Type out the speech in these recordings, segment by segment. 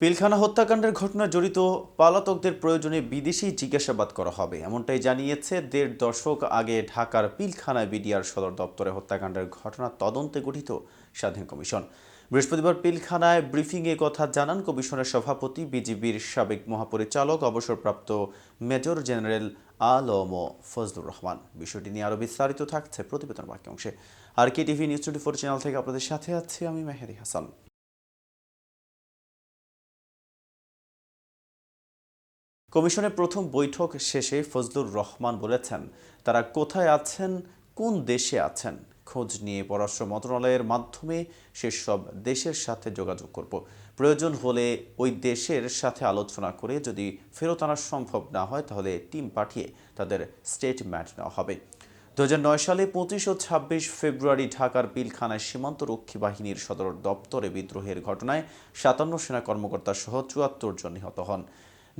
পিলখানা হত্যাকাণ্ডের ঘটনায় জড়িত পালাতকদের প্রয়োজনে বিদেশি জিজ্ঞাসাবাদ করা হবে। এমনটাই জানিয়েছে দেড় দশক আগে ঢাকার পিলখানায় বিডিআর সদর দপ্তরে হত্যাকাণ্ডের ঘটনা তদন্তে গঠিত স্বাধীন কমিশন। বৃহস্পতিবার পিলখানায় ব্রিফিংয়ে কথা জানান কমিশনের সভাপতি, বিজিবির সাবেক মহাপরিচালক, অবসরপ্রাপ্ত মেজর জেনারেল আলম ফজলুর রহমান। বিষয়টি নিয়ে আরও বিস্তারিত থাকছে প্রতিবেদন বাকি অংশে R K TV news twenty four channel থেকে আপনাদের সাথে আছি আমি মেহেদি হাসান। কমিশনের প্রথম বৈঠক শেষে ফজলুর রহমান বলেছেন, তারা কোথায় আছেন, কোন দেশে আছেন, খোঁজ নিয়ে পররাষ্ট্র মন্ত্রণালয়ের মাধ্যমে সেসব দেশের সাথে যোগাযোগ করব। প্রয়োজন হলে ওই দেশের সাথে আলোচনা করে যদি ফেরত আনা সম্ভব না হয়, তাহলে টিম পাঠিয়ে তাদের স্টেটমেন্ট নেওয়া হবে। দু হাজার নয় সালে পঁচিশ ও ছাব্বিশ ফেব্রুয়ারি ঢাকার পিলখানায় সীমান্ত রক্ষী বাহিনীর সদর দপ্তরে বিদ্রোহের ঘটনায় সাতান্ন সেনা কর্মকর্তা সহ চুয়াত্তর জন নিহত হন।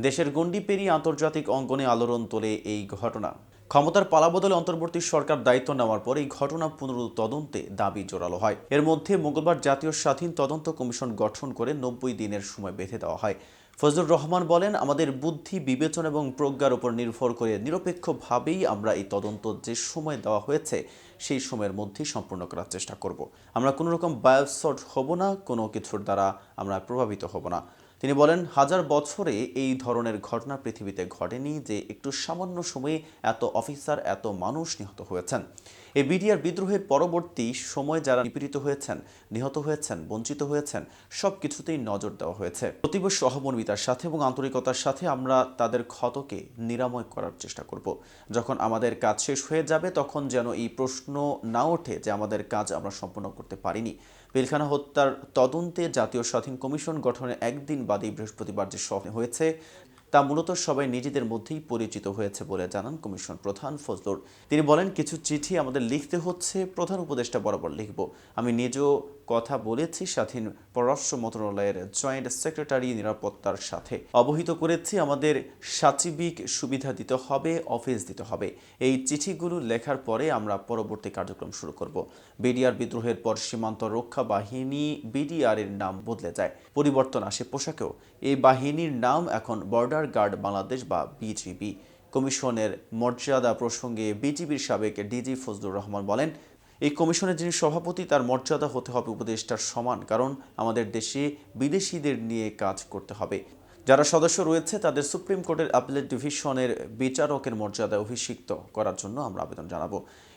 দেশের গণ্ডি পেরিয়ে আন্তর্জাতিক অঙ্গনে আলোড়ন তোলে এই ঘটনা। ক্ষমতার পালাবদলে অন্তর্বর্তী সরকার দায়িত্ব নেওয়ার পর এই ঘটনা পুনরুত্তদন্তে দাবি জোরালো হয়। এর মধ্যে মঙ্গলবার জাতীয় স্বাধীন তদন্ত কমিশন গঠন করে নব্বই দিনের সময় বেঁধে দেওয়া হয়। ফজলুর রহমান বলেন, আমাদের বুদ্ধি, বিবেচনা এবং প্রজ্ঞার উপর নির্ভর করে নিরপেক্ষভাবেই আমরা এই তদন্ত যে সময় দেওয়া হয়েছে, সেই সময়ের মধ্যেই সম্পূর্ণ করার চেষ্টা করব। আমরা কোনো রকম বায়োসট হব না, কোনো কিছুর দ্বারা আমরা প্রভাবিত হব না। তিনি বলেন, হাজার বছরে এই ধরনের ঘটনা পৃথিবীতে ঘটেনি যে একটু সামান্য সময়ে এত অফিসার, এত মানুষ নিহত হয়েছেন। এই বিডিআর বিদ্রোহের পরবর্তী সময় যারা নিপীড়িত হয়েছেন, নিহত হয়েছেন, বঞ্চিত হয়েছেন, সব কিছুতেই নজর দেওয়া হয়েছে। প্রতিব সহমর্মিতার সাথে এবং আন্তরিকতার সাথে আমরা তাদের ক্ষতকে নিরাময় করার চেষ্টা করব। যখন আমাদের কাজ শেষ হয়ে যাবে, তখন যেন এই প্রশ্ন না ওঠে যে আমাদের কাজ আমরা সম্পূর্ণ করতে পারিনি। পিলখানা হত্যার তদন্তে জাতীয় স্বাধীন কমিশন গঠনের একদিন বাদেই বৃহস্পতিবার যে সভা হয়েছে, তা মূলত সবাই নিজেদের মধ্যেই পরিচিত হয়েছে বলে জানান কমিশন প্রধান ফজলুর। তিনি বলেন, কিছু চিঠি আমাদের লিখতে হচ্ছে। প্রধান উপদেষ্টা বরাবর লিখব। আমি নিজেও কথা বলেছি স্বাধীন পররাষ্ট্র মন্ত্রণালয়ের জয়েন্ট সেক্রেটারি নিরাপত্তার সাথে। অবহিত করেছি, আমাদের সাচিবিক সুবিধা দিতে হবে, অফিস দিতে হবে। এই চিঠিগুলো লেখার পরে আমরা পরবর্তী কার্যক্রম শুরু করব। বিডিআর বিদ্রোহের পর সীমান্ত রক্ষা বাহিনী বিডিআর এর নাম বদলে যায়। পরিবর্তন আসে পোশাকেও। এই বাহিনীর নাম এখন বর্ডার গার্ড বাংলাদেশ বা বিজিবি। কমিশনের মর্যাদা প্রসঙ্গে বিজিবির সাবেক ডিজি ফজলুর রহমান বলেন এই কমিশনের যিনি সভাপতি, তার মর্যাদা হতে হবে উপদেষ্টার সমান, কারণ আমাদের দেশে বিদেশিদের নিয়ে কাজ করতে হবে। যারা সদস্য রয়েছে, তাদের সুপ্রিম কোর্টের অ্যাপিলেট ডিভিশনের বিচারকের মর্যাদা অভিষিক্ত করার জন্য আমরা আবেদন জানাব।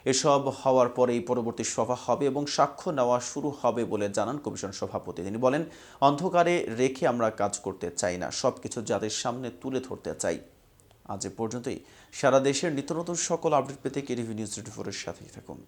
এসব হওয়ার পরেই পরবর্তী সভা হবে এবং সাক্ষ্য নেওয়া শুরু হবে বলে জানান কমিশন সভাপতি। তিনি বলেন, অন্ধকারে রেখে আমরা কাজ করতে চাই না সব কিছু যাদের সামনে তুলে ধরতে চাই। আজ এ পর্যন্তই। সারা দেশের নিত্য নতুন সকল আপডেট পেতে কেটিভি নিউজ টোয়েন্টি ফোরের সাথেই থাকুন।